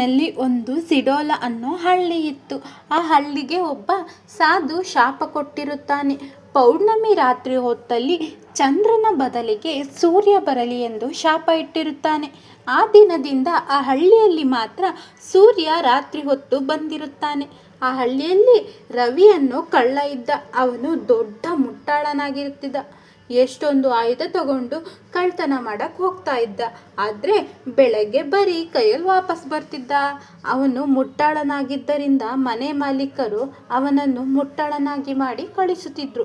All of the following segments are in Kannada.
ಊರಿನಲ್ಲಿ ಒಂದು ಸಿಡೋಲ ಅನ್ನೋ ಹಳ್ಳಿ ಇತ್ತು. ಆ ಹಳ್ಳಿಗೆ ಒಬ್ಬ ಸಾಧು ಶಾಪ ಕೊಟ್ಟಿರುತ್ತಾನೆ. ಪೌರ್ಣಮಿ ರಾತ್ರಿ ಹೊತ್ತಲ್ಲಿ ಚಂದ್ರನ ಬದಲಿಗೆ ಸೂರ್ಯ ಬರಲಿ ಎಂದು ಶಾಪ ಇಟ್ಟಿರುತ್ತಾನೆ. ಆ ದಿನದಿಂದ ಆ ಹಳ್ಳಿಯಲ್ಲಿ ಮಾತ್ರ ಸೂರ್ಯ ರಾತ್ರಿ ಹೊತ್ತು ಬಂದಿರುತ್ತಾನೆ. ಆ ಹಳ್ಳಿಯಲ್ಲಿ ರವಿಯನ್ನು ಕಳ್ಳ ಇದ್ದ. ಅವನು ದೊಡ್ಡ ಮುಟ್ಟಾಳನಾಗಿರುತ್ತಿದ್ದ. ಎಷ್ಟೊಂದು ಆಯುಧ ತಗೊಂಡು ಕಳ್ತನ ಮಾಡಕ್ ಹೋಗ್ತಾ ಇದ್ದ. ಆದ್ರೆ ಬೆಳಗ್ಗೆ ಬರೀ ಕೈಯಲ್ಲಿ ವಾಪಸ್ ಬರ್ತಿದ್ದ. ಅವನು ಮುಟ್ಟಾಳನಾಗಿದ್ದರಿಂದ ಮನೆ ಮಾಲೀಕರು ಅವನನ್ನು ಮುಟ್ಟಾಳನಾಗಿ ಮಾಡಿ ಕಳಿಸುತ್ತಿದ್ರು.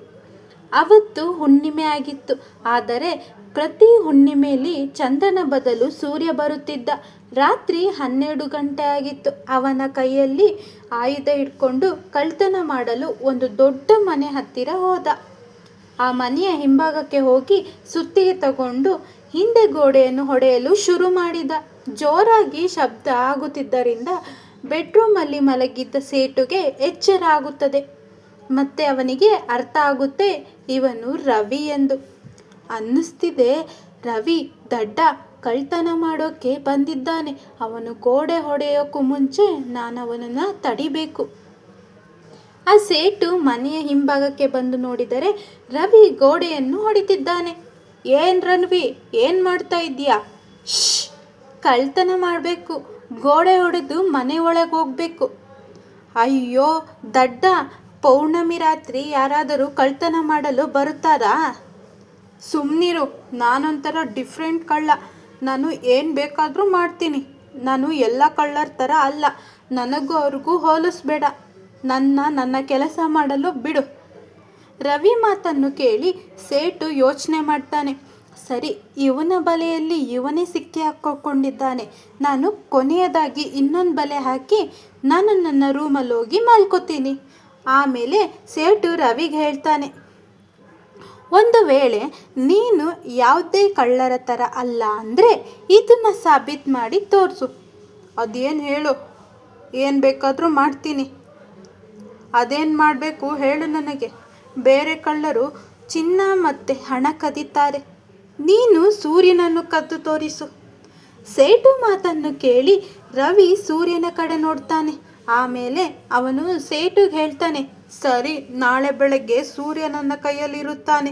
ಅವತ್ತು ಹುಣ್ಣಿಮೆ ಆಗಿತ್ತು. ಆದರೆ ಪ್ರತಿ ಹುಣ್ಣಿಮೆಯಲ್ಲಿ ಚಂದ್ರನ ಬದಲು ಸೂರ್ಯ ಬರುತ್ತಿದ್ದ. ರಾತ್ರಿ ಹನ್ನೆರಡು ಗಂಟೆ ಆಗಿತ್ತು. ಅವನ ಕೈಯಲ್ಲಿ ಆಯುಧ ಇಟ್ಕೊಂಡು ಕಳ್ತನ ಮಾಡಲು ಒಂದು ದೊಡ್ಡ ಮನೆ ಹತ್ತಿರ ಹೋದ. ಆ ಮನೆಯ ಹಿಂಭಾಗಕ್ಕೆ ಹೋಗಿ ಸುತ್ತಿಗೆ ತಗೊಂಡು ಹಿಂದೆ ಗೋಡೆಯನ್ನು ಹೊಡೆಯಲು ಶುರು ಮಾಡಿದ. ಜೋರಾಗಿ ಶಬ್ದ ಆಗುತ್ತಿದ್ದರಿಂದ ಬೆಡ್ರೂಮಲ್ಲಿ ಮಲಗಿದ್ದ ಸೇಟುಗೆ ಎಚ್ಚರ ಆಗುತ್ತದೆ. ಮತ್ತೆ ಅವನಿಗೆ ಅರ್ಥ ಆಗುತ್ತೆ, ಇವನು ರವಿ ಎಂದು. ಅನ್ನಿಸ್ತಿದೆ, ರವಿ ದಡ್ಡ ಕಳ್ತನ ಮಾಡೋಕ್ಕೆ ಬಂದಿದ್ದಾನೆ. ಅವನು ಗೋಡೆ ಹೊಡೆಯೋಕ್ಕೂ ಮುಂಚೆ ನಾನು ಅವನನ್ನು ತಡಿಬೇಕು. ಆ ಸೇಟು ಮನೆಯ ಹಿಂಭಾಗಕ್ಕೆ ಬಂದು ನೋಡಿದರೆ ರವಿ ಗೋಡೆಯನ್ನು ಹೊಡಿತಿದ್ದಾನೆ ಏನ್ ರನ್ವಿ, ಏನ್ ಮಾಡ್ತಾ ಇದ್ದೀಯಾ? ಕಳ್ತನ ಮಾಡಬೇಕು. ಗೋಡೆ ಹೊಡೆದು ಮನೆ ಒಳಗೆ ಹೋಗ್ಬೇಕು. ಅಯ್ಯೋ, ದಡ್ಡ, ಪೌರ್ಣಮಿ ರಾತ್ರಿ ಯಾರಾದರೂ ಕಳ್ತನ ಮಾಡಲು ಬರುತ್ತಾರಾ? ಸುಮ್ಮನಿರು ನಾನೊಂಥರ ಡಿಫ್ರೆಂಟ್ ಕಳ್ಳ. ನಾನು ಏನು ಬೇಕಾದರೂ ಮಾಡ್ತೀನಿ. ನಾನು ಎಲ್ಲ ಕಳ್ಳರ ಥರ ಅಲ್ಲ. ನನಗೂ ಅವ್ರಿಗೂ ಹೋಲಿಸ್ಬೇಡ. ನನ್ನ ನನ್ನ ಕೆಲಸ ಮಾಡಲು ಬಿಡು. ರವಿ ಮಾತನ್ನು ಕೇಳಿ ಸೇಟು ಯೋಚನೆ ಮಾಡ್ತಾನೆ. ಸರಿ, ಇವನ ಬಲೆಯಲ್ಲಿ ಇವನೇ ಸಿಕ್ಕಿ ಹಾಕಿಕೊಂಡಿದ್ದಾನೆ. ನಾನು ಕೊನೆಯದಾಗಿ ಇನ್ನೊಂದು ಬಲೆ ಹಾಕಿ ನಾನು ನನ್ನ ರೂಮಲ್ಲಿ ಹೋಗಿ ಮಲ್ಕೋತೀನಿ. ಆಮೇಲೆ ಸೇಟು ರವಿಗೆ ಹೇಳ್ತಾನೆ, ಒಂದು ವೇಳೆ ನೀನು ಯಾವುದೇ ಕಳ್ಳರ ಥರ ಅಲ್ಲ ಅಂದರೆ ಇದನ್ನು ಸಾಬೀತು ಮಾಡಿ ತೋರಿಸು. ಅದೇನು ಹೇಳು? ಏನು ಬೇಕಾದರೂ ಮಾಡ್ತೀನಿ. ಅದೇನು ಮಾಡಬೇಕು ಹೇಳು ನನಗೆ. ಬೇರೆ ಕಳ್ಳರು ಚಿನ್ನ ಮತ್ತು ಹಣ ಕದೀತಾರೆ. ನೀನು ಸೂರ್ಯನನ್ನು ಕದ್ದು ತೋರಿಸು. ಸೇಟು ಮಾತನ್ನು ಕೇಳಿ ರವಿ ಸೂರ್ಯನ ಕಡೆ ನೋಡ್ತಾನೆ. ಆಮೇಲೆ ಅವನು ಸೇಟುಗೆ ಹೇಳ್ತಾನೆ, ಸರಿ, ನಾಳೆ ಬೆಳಗ್ಗೆ ಸೂರ್ಯ ನನ್ನ ಕೈಯಲ್ಲಿರುತ್ತಾನೆ.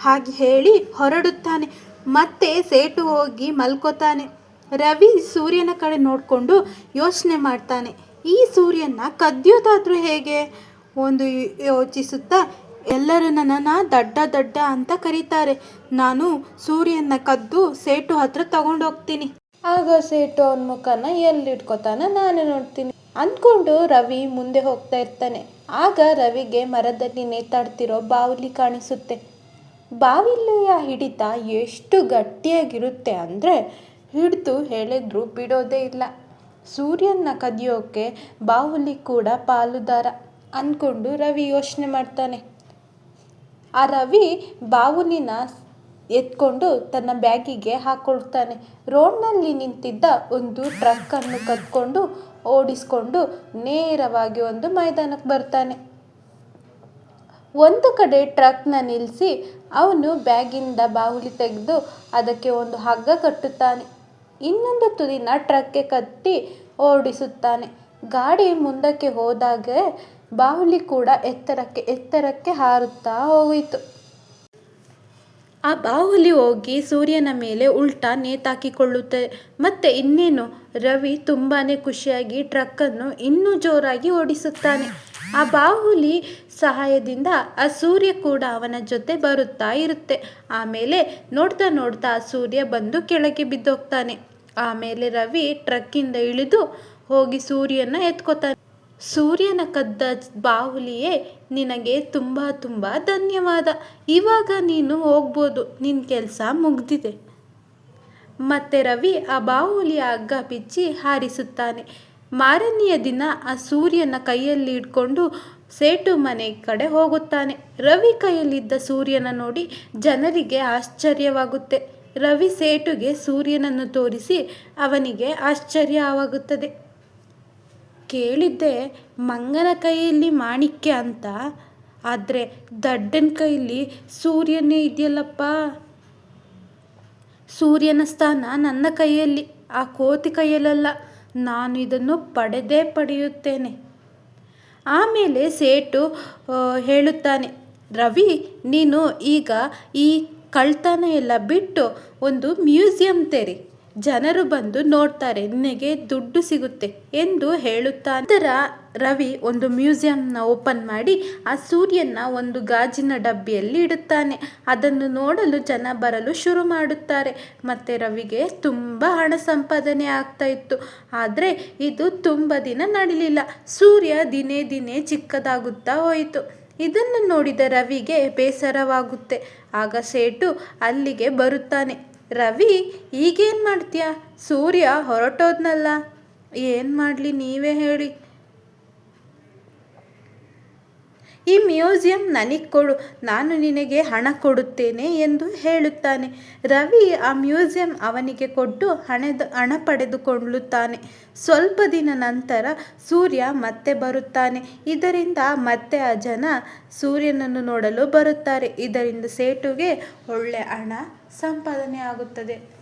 ಹಾಗೆ ಹೇಳಿ ಹೊರಡುತ್ತಾನೆ. ಮತ್ತೆ ಸೇಟು ಹೋಗಿ ಮಲ್ಕೋತಾನೆ. ರವಿ ಸೂರ್ಯನ ಕಡೆ ನೋಡಿಕೊಂಡು ಯೋಚನೆ ಮಾಡ್ತಾನೆ. ಈ ಸೂರ್ಯನ ಕದ್ಯೋದಾದ್ರೂ ಹೇಗೆ? ಒಂದು ಯೋಚಿಸುತ್ತಾ, ಎಲ್ಲರೂ ನನ್ನನ್ನು ದಡ್ಡ ದಡ್ಡ ಅಂತ ಕರೀತಾರೆ. ನಾನು ಸೂರ್ಯನ ಕದ್ದು ಸೇಟು ಹತ್ರ ತಗೊಂಡೋಗ್ತೀನಿ. ಆಗ ಸೇಟು ಅವನ ಮುಖನ ಎಲ್ಲಿ ಇಟ್ಕೋತಾನ ನಾನು ನೋಡ್ತೀನಿ. ಅಂದ್ಕೊಂಡು ರವಿ ಮುಂದೆ ಹೋಗ್ತಾ ಇರ್ತಾನೆ. ಆಗ ರವಿಗೆ ಮರದಲ್ಲಿ ನೇತಾಡ್ತಿರೋ ಬಾವಲಿ ಕಾಣಿಸುತ್ತೆ. ಬಾವಿಲಿಯ ಹಿಡಿತ ಎಷ್ಟು ಗಟ್ಟಿಯಾಗಿರುತ್ತೆ ಅಂದರೆ ಹಿಡಿದು ಹೇಳಿದ್ರು ಬಿಡೋದೇ ಇಲ್ಲ. ಸೂರ್ಯನ ಕದಿಯೋಕೆ ಬಾಹುಲಿ ಕೂಡ ಪಾಲುದಾರ ಅಂದ್ಕೊಂಡು ರವಿ ಯೋಚನೆ ಮಾಡ್ತಾನೆ. ಆ ರವಿ ಬಾಹುಲಿನ ಎತ್ಕೊಂಡು ತನ್ನ ಬ್ಯಾಗಿಗೆ ಹಾಕೊಳ್ತಾನೆ. ರೋಡ್ನಲ್ಲಿ ನಿಂತಿದ್ದ ಒಂದು ಟ್ರಕ್ಕನ್ನು ಕದ್ಕೊಂಡು ಓಡಿಸ್ಕೊಂಡು ನೇರವಾಗಿ ಒಂದು ಮೈದಾನಕ್ಕೆ ಬರ್ತಾನೆ. ಒಂದು ಕಡೆ ಟ್ರಕ್ನ ನಿಲ್ಲಿಸಿ ಅವನು ಬ್ಯಾಗಿಂದ ಬಾಹುಲಿ ತೆಗೆದು ಅದಕ್ಕೆ ಒಂದು ಹಗ್ಗ ಕಟ್ಟುತ್ತಾನೆ. ಇನ್ನೊಂದು ತುದಿನ ಟ್ರಕ್ಗೆ ಕತ್ತಿ ಓಡಿಸುತ್ತಾನೆ. ಗಾಡಿ ಮುಂದಕ್ಕೆ ಹೋದಾಗ ಬಾಹುಲಿ ಕೂಡ ಎತ್ತರಕ್ಕೆ ಎತ್ತರಕ್ಕೆ ಹಾರುತ್ತಾ ಹೋಯಿತು. ಆ ಬಾಹುಲಿ ಹೋಗಿ ಸೂರ್ಯನ ಮೇಲೆ ಉಲ್ಟಾ ನೇತಾಕಿಕೊಳ್ಳುತ್ತೆ ಮತ್ತೆ ಇನ್ನೇನು? ರವಿ ತುಂಬಾನೇ ಖುಷಿಯಾಗಿ ಟ್ರಕ್ಕನ್ನು ಇನ್ನೂ ಜೋರಾಗಿ ಓಡಿಸುತ್ತಾನೆ. ಆ ಬಾಹುಲಿ ಸಹಾಯದಿಂದ ಆ ಸೂರ್ಯ ಕೂಡ ಅವನ ಜೊತೆ ಬರುತ್ತಾ ಇರುತ್ತೆ. ಆಮೇಲೆ ನೋಡ್ತಾ ನೋಡ್ತಾ ಆ ಸೂರ್ಯ ಬಂದು ಕೆಳಗೆ ಬಿದ್ದೋಗ್ತಾನೆ. ಆಮೇಲೆ ರವಿ ಟ್ರಕ್ಕಿಂದ ಇಳಿದು ಹೋಗಿ ಸೂರ್ಯನ ಎತ್ಕೋತಾನೆ. ಸೂರ್ಯನ ಕದ್ದ ಬಾಹುಲಿಯೇ, ನಿನಗೆ ತುಂಬ ತುಂಬ ಧನ್ಯವಾದ. ಇವಾಗ ನೀನು ಹೋಗ್ಬೋದು ನಿನ್ನ ಕೆಲಸ ಮುಗ್ದಿದೆ. ಮತ್ತೆ ರವಿ ಆ ಬಾಹುಲಿಯ ಹಗ್ಗ ಬಿಚ್ಚಿ ಹಾರಿಸುತ್ತಾನೆ. ಮಾರನೆಯ ದಿನ ಆ ಸೂರ್ಯನ ಕೈಯಲ್ಲಿ ಇಟ್ಕೊಂಡು ಸೇಟು ಮನೆ ಕಡೆ ಹೋಗುತ್ತಾನೆ. ರವಿ ಕೈಯಲ್ಲಿದ್ದ ಸೂರ್ಯನ ನೋಡಿ ಜನರಿಗೆ ಆಶ್ಚರ್ಯವಾಗುತ್ತೆ. ರವಿ ಸೇಟುಗೆ ಸೂರ್ಯನನ್ನು ತೋರಿಸಿ ಅವನಿಗೆ ಆಶ್ಚರ್ಯವಾಗುತ್ತದೆ ಕೇಳಿದ್ದೆ, ಮಂಗನ ಕೈಯಲ್ಲಿ ಮಾಣಿಕ್ಯ ಅಂತ. ಆದರೆ ದಡ್ಡನ ಕೈಯಲ್ಲಿ ಸೂರ್ಯನೇ ಇದೆಯಲ್ಲಪ್ಪ. ಸೂರ್ಯನ ಸ್ಥಾನ ನನ್ನ ಕೈಯಲ್ಲಿ, ಆ ಕೋತಿ ಕೈಯಲ್ಲಲ್ಲ. ನಾನು ಇದನ್ನು ಪಡೆದೇ ಪಡೆಯುತ್ತೇನೆ. ಆಮೇಲೆ ಸೇಟು ಹೇಳುತ್ತಾನೆ, ರವಿ, ನೀನು ಈಗ ಈ ಕಳ್ತನ ಎಲ್ಲ ಬಿಟ್ಟು ಒಂದು ಮ್ಯೂಸಿಯಂ ತೆರಿ. ಜನರು ಬಂದು ನೋಡ್ತಾರೆ, ನಿನಗೆ ದುಡ್ಡು ಸಿಗುತ್ತೆ ಎಂದು ಹೇಳುತ್ತಾ. ನಂತರ ರವಿ ಒಂದು ಮ್ಯೂಸಿಯಂನ ಓಪನ್ ಮಾಡಿ, ಆ ಸೂರ್ಯನ ಒಂದು ಗಾಜಿನ ಡಬ್ಬಿಯಲ್ಲಿ ಇಡುತ್ತಾನೆ. ಅದನ್ನು ನೋಡಲು ಜನ ಬರಲು ಶುರು ಮಾಡುತ್ತಾರೆ. ಮತ್ತು ರವಿಗೆ ತುಂಬ ಹಣ ಸಂಪಾದನೆ ಆಗ್ತಾ ಇತ್ತು. ಆದರೆ ಇದು ತುಂಬ ದಿನ ನಡೀಲಿಲ್ಲ. ಸೂರ್ಯ ದಿನೇ ದಿನೇ ಚಿಕ್ಕದಾಗುತ್ತಾ ಹೋಯಿತು. ಇದನ್ನು ನೋಡಿದ ರವಿಗೆ ಬೇಸರವಾಗುತ್ತೆ. ಆಗ ಸೇಟು ಅಲ್ಲಿಗೆ ಬರುತ್ತಾನೆ. ರವಿ, ಈಗೇನು ಮಾಡ್ತೀಯ? ಸೂರ್ಯ ಹೊರಟೋದ್ನಲ್ಲ. ಏನು ಮಾಡಲಿ ನೀವೇ ಹೇಳಿ. ಈ ಮ್ಯೂಸಿಯಂ ನನಗೆ ಕೊಡು, ನಾನು ನಿನಗೆ ಹಣ ಕೊಡುತ್ತೇನೆ ಎಂದು ಹೇಳುತ್ತಾನೆ. ರವಿ ಆ ಮ್ಯೂಸಿಯಂ ಅವನಿಗೆ ಕೊಟ್ಟು ಹಣದ, ಹಣ ಪಡೆದುಕೊಳ್ಳುತ್ತಾನೆ. ಸ್ವಲ್ಪ ದಿನ ನಂತರ ಸೂರ್ಯ ಮತ್ತೆ ಬರುತ್ತಾನೆ. ಇದರಿಂದ ಮತ್ತೆ ಆ ಜನ ಸೂರ್ಯನನ್ನು ನೋಡಲು ಬರುತ್ತಾರೆ. ಇದರಿಂದ ಸೇಟುಗೆ ಒಳ್ಳೆ ಹಣ ಸಂಪಾದನೆ ಆಗುತ್ತದೆ.